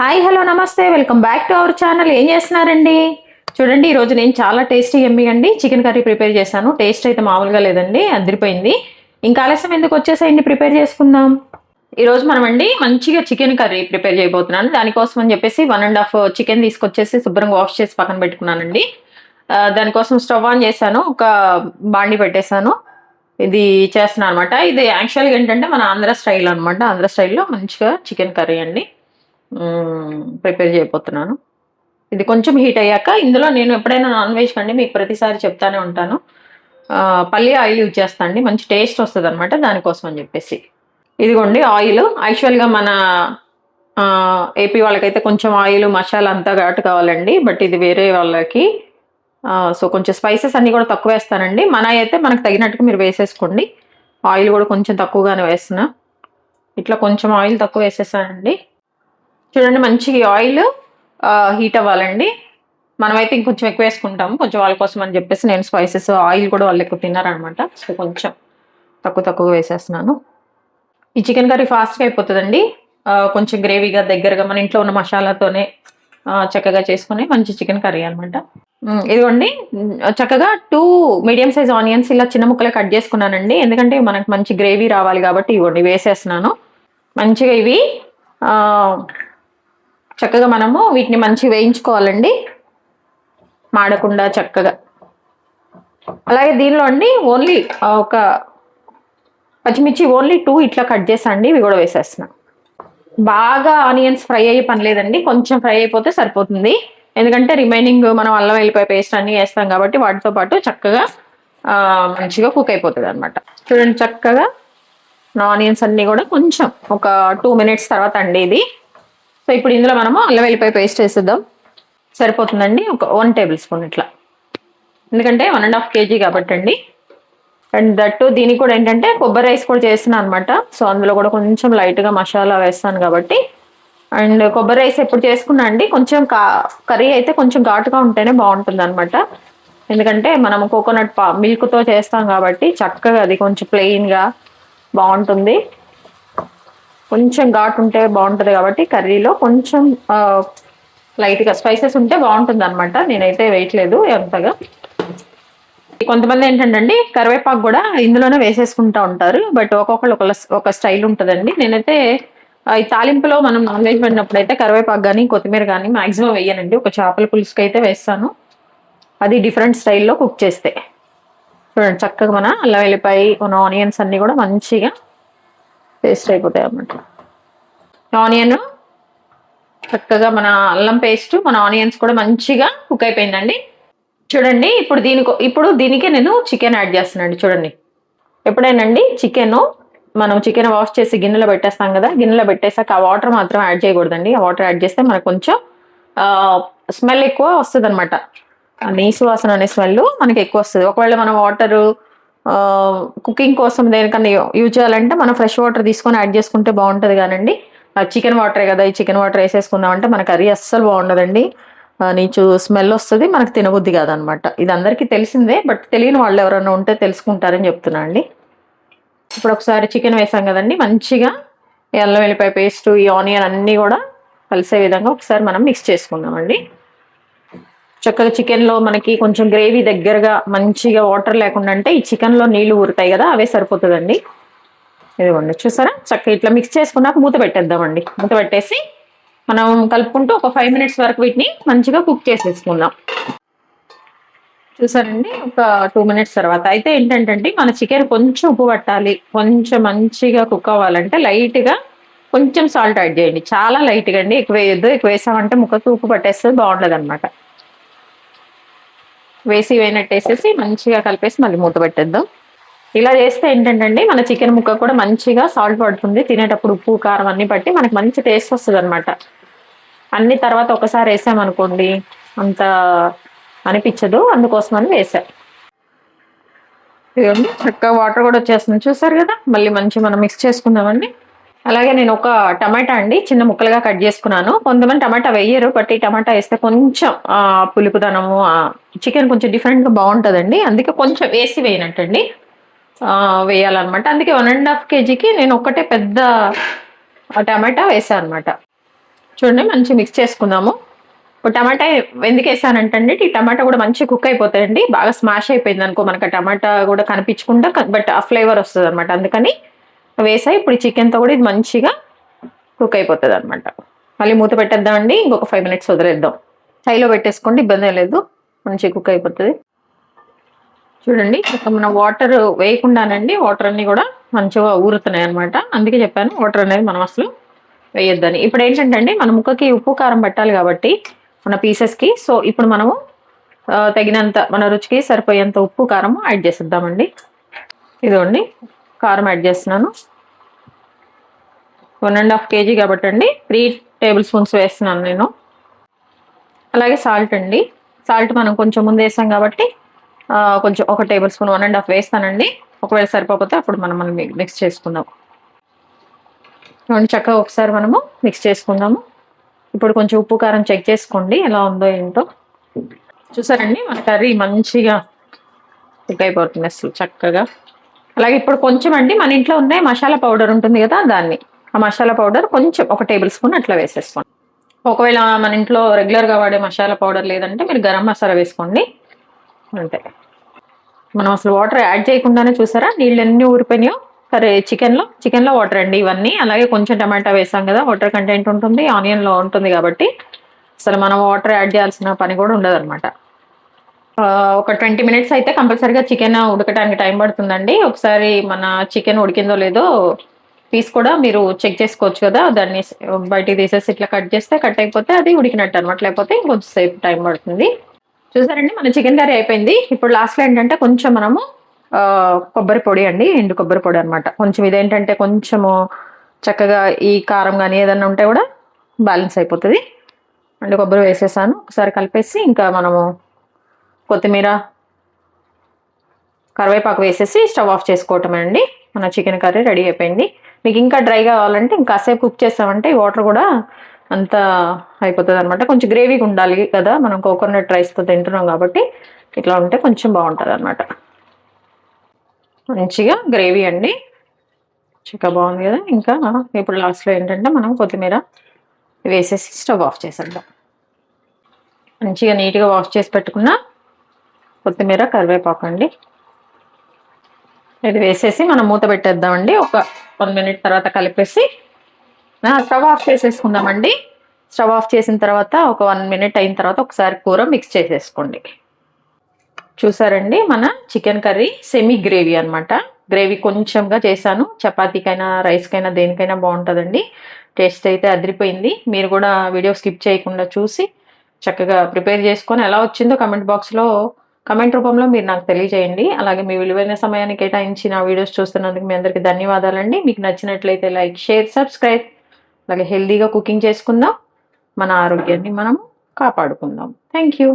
Hi hello namaste. Welcome back to our channel. ఏం చేస్తున్నారండి? చూడండి ఈరోజు నేను చాలా టేస్టీ ఎమ్మి అండి. చికెన్ కర్రీ ప్రిపేర్ చేశాను. టేస్ట్ అయితే మామూలుగా లేదండి అదిరిపోయింది. ఇంకా ఆలస్యం ఎందుకు వచ్చేసేయండి? ప్రిపేర్ చేసుకుందాం. ఈరోజు మనం అండి మంచిగా చికెన్ కర్రీ ప్రిపేర్ చేయబోతున్నాను. దానికోసం అని చెప్పేసి వన్ అండ్ హాఫ్ చికెన్ తీసుకొచ్చేసి శుభ్రంగా వాష్ చేసి పక్కన పెట్టుకున్నానండి. దానికోసం స్టవ్ ఆన్ చేశాను. ఒక బాండి పెట్టేశాను. ఇది చేస్తున్నాను అనమాట ఇది యాక్చువల్గా ఏంటంటే మన ఆంధ్ర స్టైల్ అనమాట ఆంధ్ర స్టైల్లో మంచిగా చికెన్ కర్రీ అండి. ప్రిపేర్ చేయబోతున్నాను. ఇది కొంచెం హీట్ అయ్యాక ఇందులో నేను ఎప్పుడైనా నాన్ వెజ్ కండి మీకు ప్రతిసారి చెప్తానే ఉంటాను. పల్లి ఆయిల్ యూజ్ చేస్తాను అండి. మంచి టేస్ట్ వస్తుంది అనమాట దానికోసం అని చెప్పేసి. ఇదిగోండి ఆయిల్. యాక్చువల్గా మన ఏపీ వాళ్ళకైతే కొంచెం ఆయిల్ మసాలా అంతా ఘాటు కావాలండి. బట్ ఇది వేరే వాళ్ళకి సో కొంచెం స్పైసెస్ అన్నీ కూడా తక్కువ వేస్తానండి. మన అయితే మనకు తగినట్టుగా మీరు వేసేసుకోండి. ఆయిల్ కూడా కొంచెం తక్కువగానే వేస్తున్నా. ఇట్లా కొంచెం ఆయిల్ తక్కువ వేసేసానండి. చూడండి మంచిగా ఆయిల్ హీట్ అవ్వాలండి. మనమైతే ఇంకొంచెం ఎక్కువ వేసుకుంటాము. కొంచెం వాళ్ళ కోసం అని చెప్పేసి నేను స్పైసెస్ ఆయిల్ కూడా వాళ్ళు ఎక్కువ తిన్నారనమాట. సో కొంచెం తక్కువ తక్కువ వేసేస్తున్నాను. ఈ చికెన్ కర్రీ ఫాస్ట్గా అయిపోతుందండి. కొంచెం గ్రేవీగా దగ్గరగా మన ఇంట్లో ఉన్న మసాలాతోనే చక్కగా చేసుకుని మంచి చికెన్ కర్రీ అనమాట. ఇదిగోండి. చక్కగా టూ మీడియం సైజ్ ఆనియన్స్ ఇలా చిన్న ముక్కలు కట్ చేసుకున్నానండి. ఎందుకంటే మనకు మంచి గ్రేవీ రావాలి కాబట్టి ఇవ్వండి వేసేస్తున్నాను. మంచిగా ఇవి చక్కగా మనము వీటిని మంచి వేయించుకోవాలండి. మాడకుండా చక్కగా. అలాగే దీనిలో అండి ఓన్లీ ఒక పచ్చిమిర్చి ఓన్లీ టూ ఇట్లా కట్ చేసండి ఇవి కూడా వేసేస్తున్నా. బాగా ఆనియన్స్ ఫ్రై అయ్యే పని లేదండి కొంచెం ఫ్రై అయిపోతే సరిపోతుంది. ఎందుకంటే రిమైనింగ్ మనం అల్లం వెళ్ళిపోయి పేస్ట్ అన్ని వేస్తాం కాబట్టి వాటితో పాటు చక్కగా మంచిగా కుక్ అయిపోతుంది అనమాట చూడండి చక్కగా ఆనియన్స్ అన్నీ కూడా కొంచెం ఒక టూ మినిట్స్ తర్వాత అండి ఇది. సో ఇప్పుడు ఇందులో మనము అల్లం వెల్లిపాయ పేస్ట్ వేసేద్దాం. సరిపోతుందండి. ఒక వన్ టేబుల్ స్పూన్ ఇట్లా. ఎందుకంటే వన్ అండ్ హాఫ్ కేజీ కాబట్టి అండి. అండ్ దట్టు దీనికి కూడా ఏంటంటే కొబ్బరి రైస్ కూడా చేస్తున్నాను అనమాట సో అందులో కూడా కొంచెం లైట్గా మసాలా వేస్తాను కాబట్టి. అండ్ కొబ్బరి రైస్ ఎప్పుడు చేసుకున్నా అండి కొంచెం కా కర్రీ అయితే కొంచెం ఘాటుగా ఉంటేనే బాగుంటుంది అనమాట ఎందుకంటే మనం కోకోనట్ పా మిల్క్తో చేస్తాం కాబట్టి చక్కగా అది కొంచెం ప్లెయిన్గా బాగుంటుంది. కొంచెం ఘాట్ ఉంటే బాగుంటుంది కాబట్టి కర్రీలో కొంచెం లైట్గా స్పైసెస్ ఉంటే బాగుంటుంది అనమాట నేనైతే వేయట్లేదు ఎంతగా కొంతమంది ఏంటంటే కరివేపాకు కూడా ఇందులోనే వేసేసుకుంటా ఉంటారు. బట్ ఒక్కొక్కళ్ళు ఒక ఒక స్టైల్ ఉంటుందండి. నేనైతే ఈ తాలింపులో మనం నాన్ వెజ్ పడినప్పుడు అయితే కరివేపాకు కానీ కొత్తిమీర కానీ మాక్సిమం వేయనండి. ఒక చేపల పులుసుకి అయితే వేస్తాను. అది డిఫరెంట్ స్టైల్లో కుక్ చేస్తే. చూడండి చక్కగా మన అల్లం వెల్లిపాయ మన ఆనియన్స్ అన్నీ కూడా మంచిగా పేస్ట్ అయిపోతాయి అన్నమాట. ఆనియన్ చక్కగా మన అల్లం పేస్ట్ మన ఆనియన్స్ కూడా మంచిగా కుక్ అయిపోయిందండి. చూడండి ఇప్పుడు దీనికి ఇప్పుడు దీనికి నేను చికెన్ యాడ్ చేస్తున్నానండి చూడండి. ఎప్పుడైనాండి చికెన్ మనం చికెన్ వాష్ చేసి గిన్నెలో పెట్టేస్తాం కదా గిన్నెలో పెట్టేసాక ఆ వాటర్ మాత్రం యాడ్ చేయకూడదండి. ఆ వాటర్ యాడ్ చేస్తే మనకు కొంచెం స్మెల్ ఎక్కువ వస్తుంది అనమాట నీసు వాసన అనే స్మెల్ మనకి ఎక్కువ వస్తుంది. ఒకవేళ మనం వాటరు కుకింగ్ కోసం దేనికన్నా యూజ్ చేయాలంటే మనం ఫ్రెష్ వాటర్ తీసుకొని యాడ్ చేసుకుంటే బాగుంటుంది కానండి. చికెన్ వాటరే కదా ఈ చికెన్ వాటర్ వేసేసుకుందామంటే మన కర్రీ అస్సలు బాగుండదండి. నీచు స్మెల్ వస్తుంది మనకు తినబుద్ధి కాదనమాట. ఇది అందరికీ తెలిసిందే బట్ తెలియని వాళ్ళు ఎవరైనా ఉంటే తెలుసుకుంటారని చెప్తున్నా అండి. ఇప్పుడు ఒకసారి చికెన్ వేసాం కదండి మంచిగా ఎల్లం అల్లం వెల్లిపాయ పేస్ట్ ఈ ఆనియన్ అన్నీ కూడా కలిసే విధంగా ఒకసారి మనం మిక్స్ చేసుకుందామండి. చక్కగా చికెన్లో మనకి కొంచెం గ్రేవీ దగ్గరగా మంచిగా వాటర్ లేకుండా అంటే ఈ చికెన్లో నీళ్ళు ఊరుతాయి కదా అవే సరిపోతుందండి. ఇదిగోండి చూసారా? చక్కగా ఇట్లా మిక్స్ చేసుకున్నాక మూత పెట్టేద్దామండి. మూత పెట్టేసి మనం కలుపుకుంటూ ఒక ఫైవ్ మినిట్స్ వరకు వీటిని మంచిగా కుక్ చేసేసుకుందాం. చూసారండి? ఒక టూ మినిట్స్ తర్వాత. అయితే ఏంటంటే మన చికెన్ కొంచెం ఉప్పు పట్టాలి. కొంచెం మంచిగా కుక్ అవ్వాలంటే లైట్గా కొంచెం సాల్ట్ యాడ్ చేయండి. చాలా లైట్గా అండి. ఎక్కువ వేయద్దు ఎక్కువ వేసామంటే ముక్కకు ఉప్పు పట్టేస్తే బాగుండదు అనమాట వేసి వేయనట్టు వేసేసి మంచిగా కలిపేసి మళ్ళీ మూత పెట్టేద్దాం. ఇలా చేస్తే ఏంటంటే మన చికెన్ ముక్క కూడా మంచిగా సాల్ట్ పడుతుంది. తినేటప్పుడు ఉప్పు కారం అన్ని పట్టి మనకి మంచి టేస్ట్ వస్తుంది అనమాట అన్ని తర్వాత ఒకసారి వేసామనుకోండి అంత అనిపించదు. అందుకోసమని వేసా. ఇదిగోండి చక్కగా వాటర్ కూడా వచ్చేస్తుంది. చూసారు కదా? మళ్ళీ మంచి మనం మిక్స్ చేసుకుందామండి. అలాగే నేను ఒక టమాటా అండి చిన్న ముక్కలుగా కట్ చేసుకున్నాను. కొంతమంది టమాటా వేయరు బట్ ఈ టమాటా వేస్తే కొంచెం పులుపుదనము చికెన్ కొంచెం డిఫరెంట్గా బాగుంటుందండి. అందుకే కొంచెం వేసి వేయనట్టండి. వేయాలన్నమాట. అందుకే వన్ అండ్ హాఫ్ కేజీకి నేను ఒక్కటే పెద్ద టమాటా వేసాను అనమాట చూడండి మంచి మిక్స్ చేసుకుందాము. టమాటా ఎందుకు వేసానంటే ఈ టమాటా కూడా మంచి కుక్ అయిపోతాయండి. బాగా స్మాష్ అయిపోయింది అనుకో మనకు టమాటా కూడా కనిపించకుండా బట్ ఆ ఫ్లేవర్ వస్తుంది అనమాట అందుకని వేసా. ఇప్పుడు చికెన్తో కూడా ఇది మంచిగా కుక్ అయిపోతుంది అనమాట మళ్ళీ మూత పెట్టేద్దామండి. ఇంకొక ఫైవ్ మినిట్స్ వదిలేద్దాం. హైలో పెట్టేసుకోండి ఇబ్బంది లేదు. మంచిగా కుక్ అయిపోతుంది. చూడండి ఇక మన వాటర్ వేయకుండానండి వాటర్ అన్నీ కూడా మంచిగా ఊరుతున్నాయి అనమాట అందుకే చెప్పాను వాటర్ అనేది మనం అసలు వేయొద్దని. ఇప్పుడు ఏంటంటే అండి మన ముక్కకి ఉప్పు కారం పట్టాలి కాబట్టి మన పీసెస్కి. సో ఇప్పుడు మనము తగినంత మన రుచికి సరిపోయేంత ఉప్పు కారం యాడ్ చేసేద్దామండి. ఇదిగోండి. కారం యాడ్ చేస్తున్నాను. వన్ అండ్ హాఫ్ కేజీ కాబట్టి అండి. త్రీ టేబుల్ స్పూన్స్ వేస్తున్నాను నేను. అలాగే సాల్ట్ అండి. సాల్ట్ మనం కొంచెం ముందు వేసాం కాబట్టి కొంచెం ఒక tablespoon one and half వేస్తానండి. ఒకవేళ సరిపోతే అప్పుడు మనం మనం మిక్స్ చేసుకుందాం. చక్కగా ఒకసారి మనము మిక్స్ చేసుకుందాము. ఇప్పుడు కొంచెం ఉప్పు కారం చెక్ చేసుకోండి ఎలా ఉందో ఏంటో. చూసారండి మన కర్రీ మంచిగా కుక్ అయిపోతుంది అసలు చక్కగా. అలాగే ఇప్పుడు కొంచెం అండి మన ఇంట్లో ఉన్న మసాలా పౌడర్ ఉంటుంది కదా దాన్ని. ఆ మసాలా పౌడర్ కొంచెం ఒక టేబుల్ స్పూన్ అట్లా వేసేసుకోండి. ఒకవేళ మన ఇంట్లో రెగ్యులర్గా వాడే మసాలా పౌడర్ లేదంటే మీరు గరం మసాలా వేసుకోండి. అంతే. మనం అసలు వాటర్ యాడ్ చేయకుండానే చూసారా? నీళ్ళు ఎన్ని ఊరిపోయినాయో? సరే చికెన్లో చికెన్లో వాటర్ అండి ఇవన్నీ. అలాగే కొంచెం టమాటా వేసాం కదా వాటర్ కంటెంట్ ఉంటుంది ఆనియన్లో ఉంటుంది కాబట్టి అసలు మనం వాటర్ యాడ్ చేయాల్సిన పని కూడా ఉండదు అనమాట ఒక ట్వంటీ మినిట్స్ అయితే కంపల్సరీగా చికెన్ ఉడకడానికి టైం పడుతుందండి. ఒకసారి మన చికెన్ ఉడికిందో లేదో పీస్ కూడా మీరు చెక్ చేసుకోవచ్చు కదా. దాన్ని బయటికి తీసేసి ఇట్లా కట్ చేస్తే కట్ అయిపోతే అది ఉడికినట్టు అనమాట. లేకపోతే ఇంకొంచెం సేపు టైం పడుతుంది. చూసారండి మన చికెన్ కర్రీ అయిపోయింది. ఇప్పుడు లాస్ట్లో ఏంటంటే కొంచెం మనము కొబ్బరి పొడి అండి ఎండు కొబ్బరి పొడి అనమాట. కొంచెం ఇదేంటంటే కొంచెము చక్కగా ఈ కారం కానీ ఏదన్నా ఉంటే కూడా బ్యాలెన్స్ అయిపోతుంది. అండ్ కొబ్బరి వేసేసాను. ఒకసారి కలిపేసి ఇంకా మనము కొత్తిమీర కరివేపాకు వేసేసి స్టవ్ ఆఫ్ చేసుకోవటమే అండి. మన చికెన్ కర్రీ రెడీ అయిపోయింది. మీకు ఇంకా డ్రై కావాలంటే ఇంకా కుక్ చేస్తామంటే వాటర్ కూడా అంతా అయిపోతుంది అనమాట కొంచెం గ్రేవీగా ఉండాలి కదా మనం కోకోనట్ రైస్తో తింటున్నాం కాబట్టి ఇట్లా ఉంటే కొంచెం బాగుంటుంది అనమాట మంచిగా గ్రేవీ అండి. చిక్క బాగుంది కదా. ఇంకా ఇప్పుడు లాస్ట్లో ఏంటంటే మనం కొత్తిమీర వేసేసి స్టవ్ ఆఫ్ చేసేద్దాం. మంచిగా నీట్గా వాష్ చేసి పెట్టుకున్న కొత్తిమీర కరివేపాకు అండి. ఇది వేసేసి మనం మూత పెట్టేద్దామండి. ఒక వన్ మినిట్ తర్వాత కలిపేసి స్టవ్ ఆఫ్ చేసేసుకుందామండి. స్టవ్ ఆఫ్ చేసిన తర్వాత ఒక వన్ మినిట్ అయిన తర్వాత ఒకసారి కూర మిక్స్ చేసేసుకోండి. చూసారండి మన చికెన్ కర్రీ సెమీ గ్రేవీ అనమాట గ్రేవీ కొంచెంగా చేశాను. చపాతీకైనా రైస్కైనా దేనికైనా బాగుంటుందండి. టేస్ట్ అయితే అదిరిపోయింది. మీరు కూడా వీడియో స్కిప్ చేయకుండా చూసి చక్కగా ప్రిపేర్ చేసుకొని ఎలా వచ్చిందో కమెంట్ బాక్స్లో కమెంట్ రూపంలో మీరు నాకు తెలియజేయండి. అలాగే మీ విలువైన సమయాన్ని కేటాయించి నా వీడియోస్ చూస్తున్నందుకు మీ అందరికీ ధన్యవాదాలండి. మీకు నచ్చినట్లయితే లైక్ షేర్ సబ్స్క్రైబ్. అలాగే హెల్తీగా కుకింగ్ చేసుకుందాం. మన ఆరోగ్యాన్ని మనం కాపాడుకుందాం. Thank you